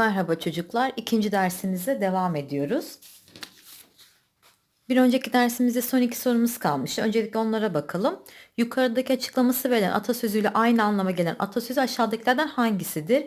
Merhaba çocuklar. İkinci dersimize devam ediyoruz. Bir önceki dersimizde son iki sorumuz kalmış. Öncelikle onlara bakalım. Yukarıdaki açıklaması verilen atasözüyle aynı anlama gelen atasözü aşağıdakilerden hangisidir?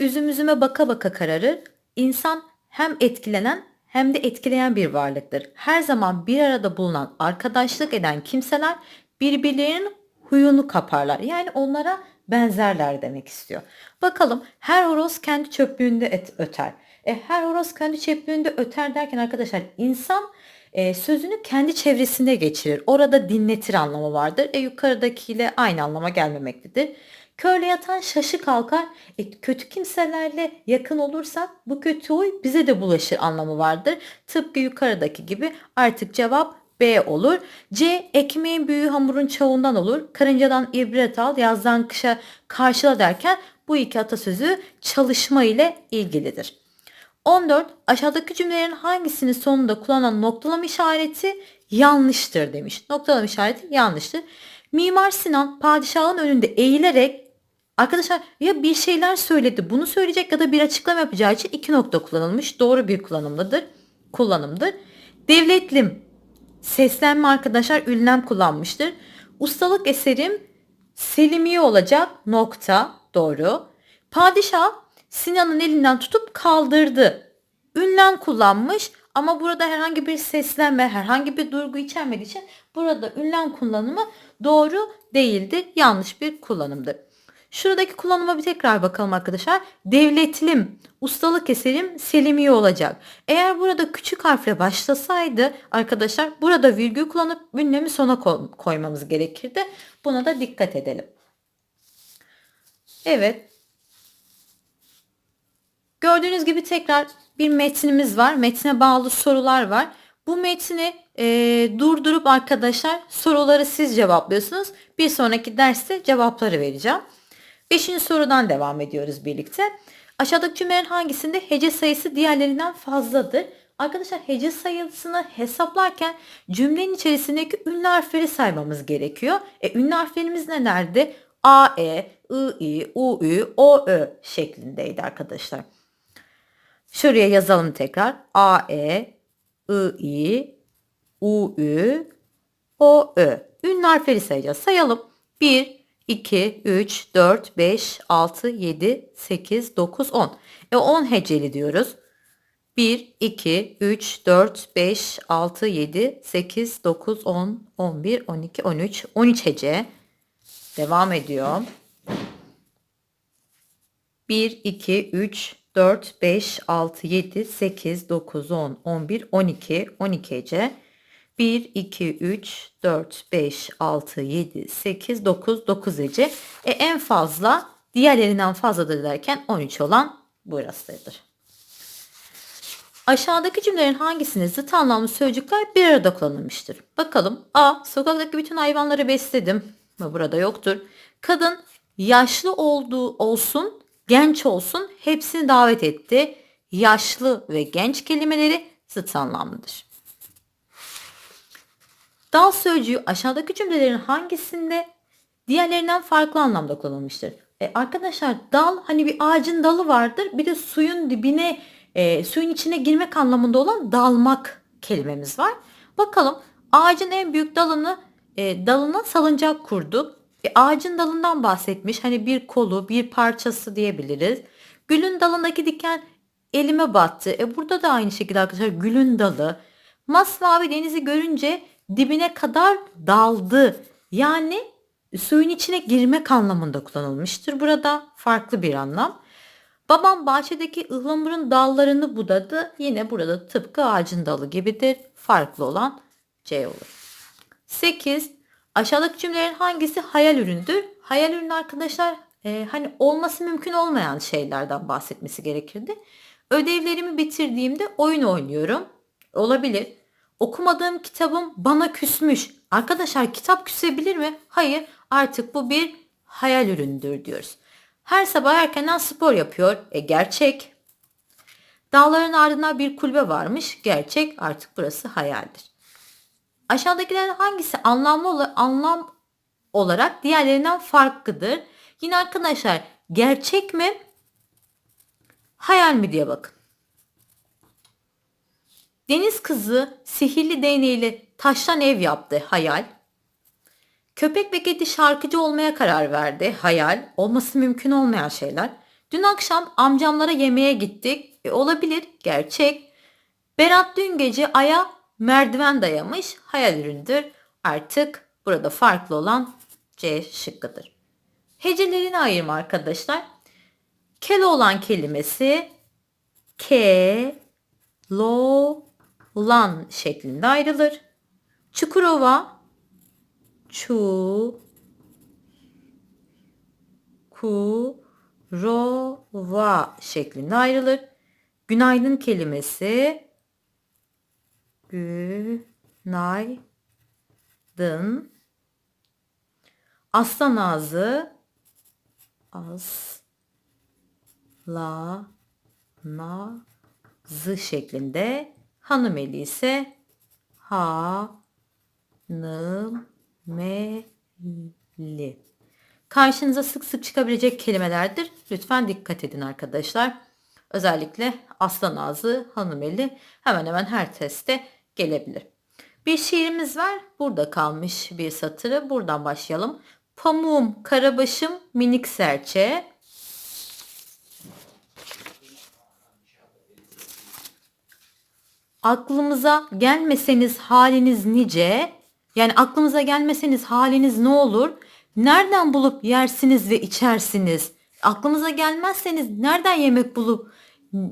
Üzüm üzüme baka baka kararır. İnsan hem etkilenen hem de etkileyen bir varlıktır. Her zaman bir arada bulunan, arkadaşlık eden kimseler birbirlerinin huyunu kaparlar. Yani onlara benzerler demek istiyor. Bakalım her horoz kendi çöplüğünde et, öter. E, her horoz kendi çöplüğünde öter derken arkadaşlar insan e, sözünü kendi çevresinde geçirir. Orada dinletir anlamı vardır. E, yukarıdakiyle aynı anlama gelmemektedir. Körle yatan şaşı kalkar. E, kötü kimselerle yakın olursak bu kötü huy bize de bulaşır anlamı vardır. Tıpkı yukarıdaki gibi artık cevap B olur. C. Ekmeğin büyüğü hamurun çoğundan olur. Karıncadan ibret al, yazdan kışa karşıla derken bu iki atasözü çalışma ile ilgilidir. 14. Aşağıdaki cümlelerin hangisinin sonunda kullanılan noktalama işareti yanlıştır demiş. Noktalama işareti yanlıştır. Mimar Sinan padişahın önünde eğilerek arkadaşlar ya bir şeyler söyledi bunu söyleyecek ya da bir açıklama yapacağı için iki nokta kullanılmış. Doğru bir kullanımlıdır. Kullanımdır. Devletlim seslenme arkadaşlar ünlem kullanmıştır. Ustalık eserim Selimiye olacak nokta doğru. Padişah Sinan'ın elinden tutup kaldırdı. Ünlem kullanmış ama burada herhangi bir seslenme, herhangi bir durgu içermediği için burada ünlem kullanımı doğru değildir. Yanlış bir kullanımdır. Şuradaki kullanıma bir tekrar bakalım arkadaşlar. Devletlim, ustalık eserim Selimiye olacak. Eğer burada küçük harfle başlasaydı arkadaşlar burada virgül kullanıp ünlemi sona koymamız gerekirdi. Buna da dikkat edelim. Evet. Gördüğünüz gibi tekrar bir metnimiz var. Metne bağlı sorular var. Bu metni e, durdurup arkadaşlar soruları siz cevaplıyorsunuz. Bir sonraki derste cevapları vereceğim. Beşinci sorudan devam ediyoruz birlikte. Aşağıdaki cümlelerin hangisinde hece sayısı diğerlerinden fazladır? Arkadaşlar hece sayısını hesaplarken cümlenin içerisindeki ünlü harfleri saymamız gerekiyor. E, ünlü harflerimiz nelerdi? A, E, I, I, U, Ü, O, Ö şeklindeydi arkadaşlar. Şuraya yazalım tekrar. A, E, I, I, U, Ü, O, Ö. Ünlü harfleri sayacağız. Sayalım. 1, 2, 3, 4, 5, 6, 7, 8, 9, 10. E 10 heceli diyoruz. 1, 2, 3, 4, 5, 6, 7, 8, 9, 10, 11, 12, 13, 13 hece. Devam ediyor. 1, 2, 3, 4, 5, 6, 7, 8, 9, 10, 11, 12, 12 hece. 1, 2, 3, 4, 5, 6, 7, 8, 9, 9 hece. E, en fazla diğerlerinden fazladır derken 13 olan burasıdır. Aşağıdaki cümlelerin hangisinde zıt anlamlı sözcükler bir arada kullanılmıştır? Bakalım. A. Sokaktaki bütün hayvanları besledim. Burada yoktur. Kadın yaşlı olduğu olsun, genç olsun hepsini davet etti. Yaşlı ve genç kelimeleri zıt anlamlıdır. Dal sözcüğü aşağıdaki cümlelerin hangisinde diğerlerinden farklı anlamda kullanılmıştır? E, arkadaşlar dal hani bir ağacın dalı vardır. Bir de suyun dibine e, suyun içine girmek anlamında olan dalmak kelimemiz var. Bakalım ağacın en büyük dalını e, dalına salıncak kurduk. E, ağacın dalından bahsetmiş. Hani bir kolu, bir parçası diyebiliriz. Gülün dalındaki diken elime battı. E, burada da aynı şekilde arkadaşlar gülün dalı. Masmavi denizi görünce dibine kadar daldı. Yani suyun içine girmek anlamında kullanılmıştır burada. Farklı bir anlam. Babam bahçedeki ıhlamurun dallarını budadı. Yine burada tıpkı ağacın dalı gibidir. Farklı olan C olur. 8. Aşağıdaki cümlelerin hangisi hayal üründür? Hayal ürünü arkadaşlar e, hani olması mümkün olmayan şeylerden bahsetmesi gerekirdi. Ödevlerimi bitirdiğimde oyun oynuyorum. Olabilir. Okumadığım kitabım bana küsmüş. Arkadaşlar kitap küsebilir mi? Hayır. Artık bu bir hayal ürünüdür diyoruz. Her sabah erkenden spor yapıyor. E gerçek. Dağların ardından bir kulübe varmış. Gerçek. Artık burası hayaldir. Aşağıdakilerden hangisi anlamlı anlam olarak diğerlerinden farklıdır? Yine arkadaşlar gerçek mi? Hayal mi diye bakın. Deniz kızı sihirli değneğiyle taştan ev yaptı. Hayal. Köpek ve kedi şarkıcı olmaya karar verdi. Hayal. Olması mümkün olmayan şeyler. Dün akşam amcamlara yemeğe gittik. E, olabilir. Gerçek. Berat dün gece aya merdiven dayamış. Hayal üründür. Artık burada farklı olan C şıkkıdır. Hecelerini ayırma arkadaşlar. Keloğlan kelimesi ke, lo, lan şeklinde ayrılır. Çukurova, çu, ku, ro, va şeklinde ayrılır. Günaydın kelimesi günaydın. Aslan ağzı as la na zı şeklinde hanım eli ise ha nım. Karşınıza sık sık çıkabilecek kelimelerdir. Lütfen dikkat edin arkadaşlar. Özellikle aslan ağzı, hanım eli hemen hemen her testte gelebilir. Bir şiirimiz var. Burada kalmış bir satırı. Buradan başlayalım. Pamuğum, karabaşım, minik serçe. Aklımıza gelmeseniz haliniz nice. Yani aklımıza gelmeseniz haliniz ne olur? Nereden bulup yersiniz ve içersiniz? Aklımıza gelmezseniz nereden yemek bulup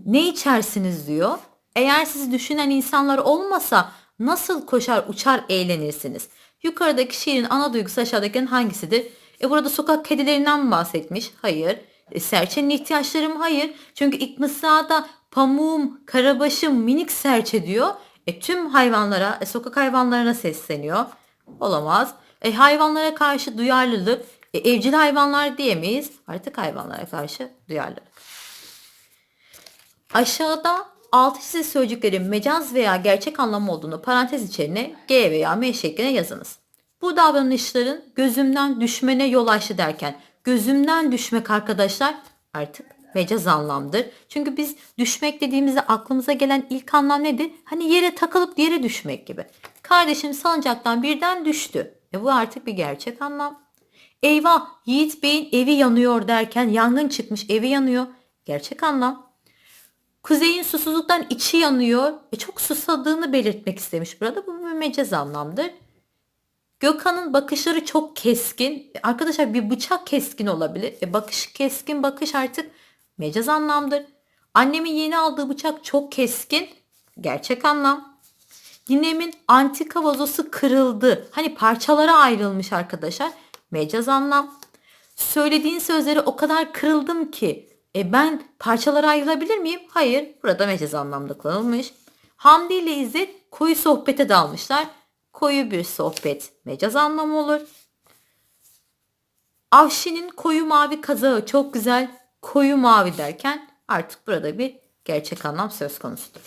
ne içersiniz diyor. Eğer sizi düşünen insanlar olmasa nasıl koşar uçar eğlenirsiniz? Yukarıdaki şiirin ana duygusu aşağıdakinin hangisidir? E burada sokak kedilerinden mi bahsetmiş? Hayır. E, serçenin ihtiyaçları mı? Hayır. Çünkü ilk mısrada pamuğum, karabaşım, minik serçe diyor. E tüm hayvanlara, e, sokak hayvanlarına sesleniyor. Olamaz. E hayvanlara karşı duyarlılık, e, evcil hayvanlar diyemeyiz. Artık hayvanlara karşı duyarlılık. Aşağıda altı çizili sözcüklerin mecaz veya gerçek anlamı olduğunu parantez içerisine G veya M şeklinde yazınız. Bu davranışların gözümden düşmene yol açtı derken gözümden düşmek arkadaşlar artık mecaz anlamdır. Çünkü biz düşmek dediğimizde aklımıza gelen ilk anlam nedir? Hani yere takılıp yere düşmek gibi. Kardeşim salıncaktan birden düştü. E bu artık bir gerçek anlam. Eyvah Yiğit Bey'in evi yanıyor derken yangın çıkmış evi yanıyor. Gerçek anlam. Kuzey'in susuzluktan içi yanıyor. E çok susadığını belirtmek istemiş burada. Bu mecaz anlamdır. Gökhan'ın bakışları çok keskin. E arkadaşlar bir bıçak keskin olabilir. E bakış keskin bakış artık mecaz anlamdır. Annemin yeni aldığı bıçak çok keskin. Gerçek anlam. Ninemin antika vazosu kırıldı. Hani parçalara ayrılmış arkadaşlar. Mecaz anlam. Söylediğin sözleri o kadar kırıldım ki e ben parçalara ayrılabilir miyim? Hayır. Burada mecaz anlamda kullanılmış. Hamdi ile İzzet koyu sohbete dalmışlar. Koyu bir sohbet mecaz anlamı olur. Avşi'nin koyu mavi kazağı çok güzel. Koyu mavi derken artık burada bir gerçek anlam söz konusudur.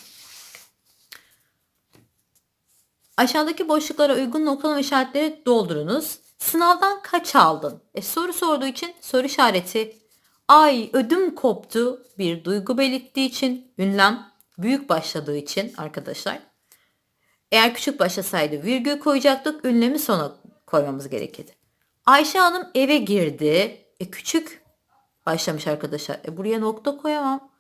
Aşağıdaki boşluklara uygun noktalama işaretleri doldurunuz. Sınavdan kaç aldın? E, soru sorduğu için soru işareti Ay ödüm koptu bir duygu belirttiği için ünlem büyük başladığı için arkadaşlar. Eğer küçük başlasaydı virgül koyacaktık ünlemi sona koymamız gerekirdi. Ayşe Hanım eve girdi. E küçük başlamış arkadaşlar. E buraya nokta koyamam.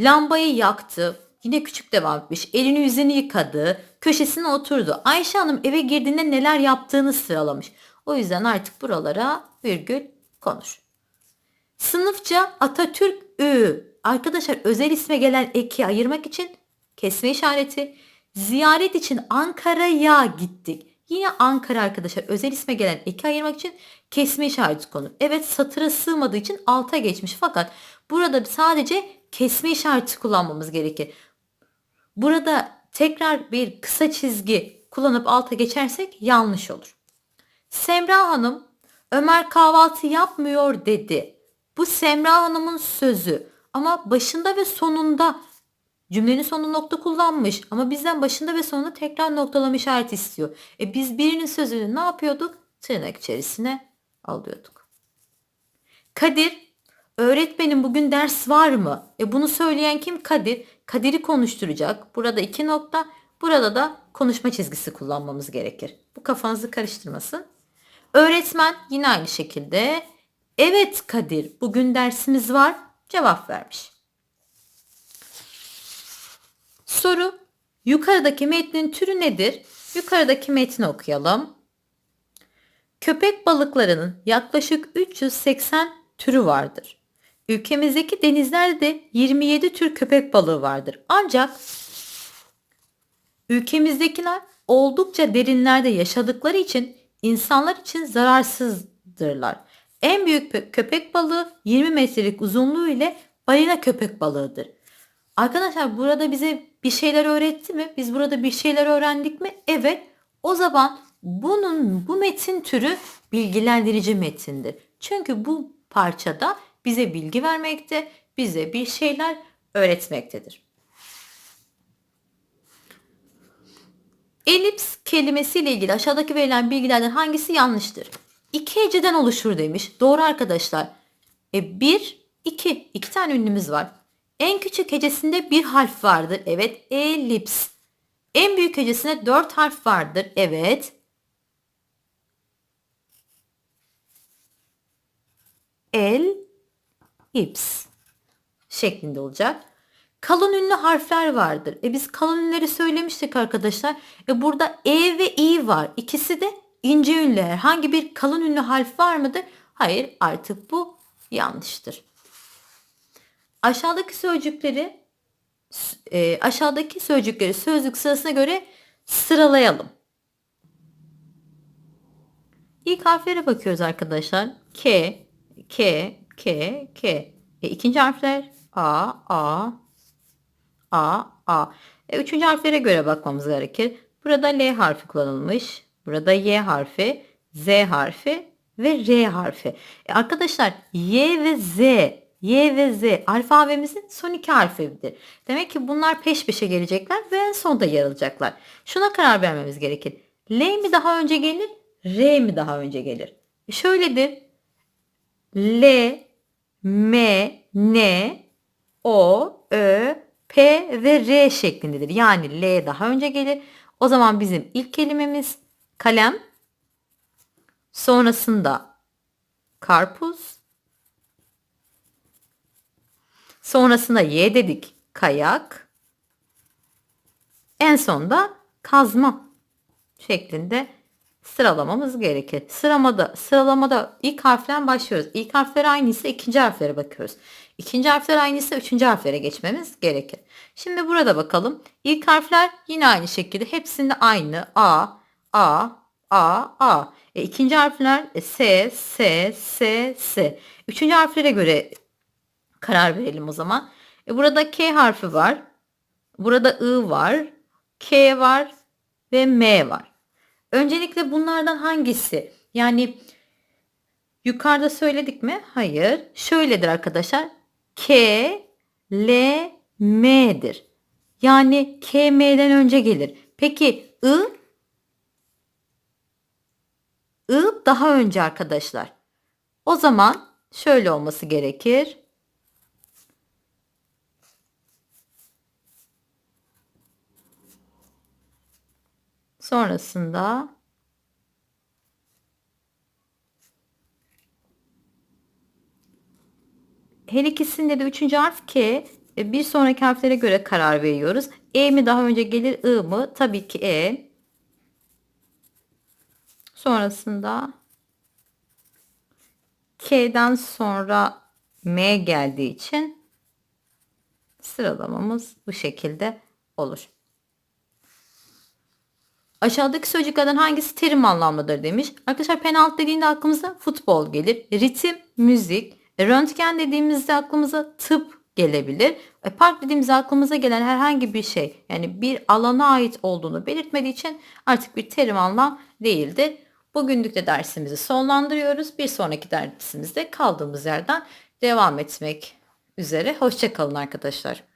Lambayı yaktı. Yine küçük devam etmiş. Elini yüzünü yıkadı. Köşesine oturdu. Ayşe Hanım eve girdiğinde neler yaptığını sıralamış. O yüzden artık buralara virgül konur. Sınıfça Atatürk Ü. Arkadaşlar özel isme gelen eki ayırmak için kesme işareti. Ziyaret için Ankara'ya gittik. Yine Ankara arkadaşlar özel isme gelen eki ayırmak için kesme işareti konur. Evet satıra sığmadığı için alta geçmiş fakat burada sadece kesme işareti kullanmamız gerekir. Burada tekrar bir kısa çizgi kullanıp alta geçersek yanlış olur. Semra Hanım Ömer kahvaltı yapmıyor dedi. Bu Semra Hanım'ın sözü ama başında ve sonunda cümlenin sonunda nokta kullanmış ama bizden başında ve sonunda tekrar noktalama işareti istiyor. E biz birinin sözünü ne yapıyorduk? Tırnak içerisine alıyorduk. Kadir Öğretmenim bugün ders var mı? E bunu söyleyen kim? Kadir. Kadir'i konuşturacak. Burada iki nokta. Burada da konuşma çizgisi kullanmamız gerekir. Bu kafanızı karıştırmasın. Öğretmen yine aynı şekilde evet Kadir bugün dersimiz var cevap vermiş. Soru yukarıdaki metnin türü nedir? Yukarıdaki metni okuyalım. Köpek balıklarının yaklaşık 380 türü vardır. Ülkemizdeki denizlerde de 27 tür köpek balığı vardır. Ancak ülkemizdekiler oldukça derinlerde yaşadıkları için insanlar için zararsızdırlar. En büyük köpek balığı 20 metrelik uzunluğu ile balina köpek balığıdır. Arkadaşlar burada bize bir şeyler öğretti mi? Biz burada bir şeyler öğrendik mi? Evet. O zaman bunun bu metin türü bilgilendirici metindir. Çünkü bu parçada bize bilgi vermekte, bize bir şeyler öğretmektedir. Elips kelimesiyle ilgili aşağıdaki verilen bilgilerden hangisi yanlıştır? İki heceden oluşur demiş. Doğru arkadaşlar. E bir, iki. iki tane ünlümüz var. En küçük hecesinde bir harf vardır. Evet. Elips. En büyük hecesinde dört harf vardır. Evet. El, ips şeklinde olacak. Kalın ünlü harfler vardır. E biz kalın ünlüleri söylemiştik arkadaşlar. E burada E ve İ var. İkisi de ince ünlü. Herhangi bir kalın ünlü harf var mıdır? Hayır artık bu yanlıştır. Aşağıdaki sözcükleri e, aşağıdaki sözcükleri sözlük sırasına göre sıralayalım. İlk harflere bakıyoruz arkadaşlar. K, K, K, K. E, ikinci harfler A, A, A, A. E, üçüncü harflere göre bakmamız gerekir. Burada L harfi kullanılmış. Burada Y harfi, Z harfi ve R harfi. E, arkadaşlar Y ve Z, Y ve Z alfabemizin son iki harfidir. Demek ki bunlar peş peşe gelecekler ve en sonda yer alacaklar. Şuna karar vermemiz gerekir. L mi daha önce gelir, R mi daha önce gelir? E, şöyledir. L, M, N, O, Ö, P ve R şeklindedir. Yani L daha önce gelir. O zaman bizim ilk kelimemiz kalem. Sonrasında karpuz. Sonrasında Y dedik kayak. En sonda kazma şeklinde sıralamamız gerekir. Sıramada, sıralamada ilk harften başlıyoruz. İlk harfler aynıysa ikinci harflere bakıyoruz. İkinci harfler aynıysa üçüncü harflere geçmemiz gerekir. Şimdi burada bakalım. İlk harfler yine aynı şekilde. Hepsinde aynı. A, A, A, A. E, ikinci harfler e, S, S, S, S. Üçüncü harflere göre karar verelim o zaman. E, burada K harfi var. Burada I var. K var ve M var. Öncelikle bunlardan hangisi? Yani yukarıda söyledik mi? Hayır. Şöyledir arkadaşlar. K, L, M'dir. Yani K, M'den önce gelir. Peki I? I daha önce arkadaşlar. O zaman şöyle olması gerekir. Sonrasında her ikisinde de üçüncü harf K. E, bir sonraki harflere göre karar veriyoruz. E mi daha önce gelir I mı? Tabii ki E. Sonrasında K'den sonra M geldiği için sıralamamız bu şekilde olur. Aşağıdaki sözcüklerden hangisi terim anlamlıdır demiş. Arkadaşlar penaltı dediğinde aklımıza futbol gelir. Ritim, müzik. Röntgen dediğimizde aklımıza tıp gelebilir. E, park dediğimizde aklımıza gelen herhangi bir şey yani bir alana ait olduğunu belirtmediği için artık bir terim anlam değildir. Bugünlük de dersimizi sonlandırıyoruz. Bir sonraki dersimizde kaldığımız yerden devam etmek üzere. Hoşçakalın arkadaşlar.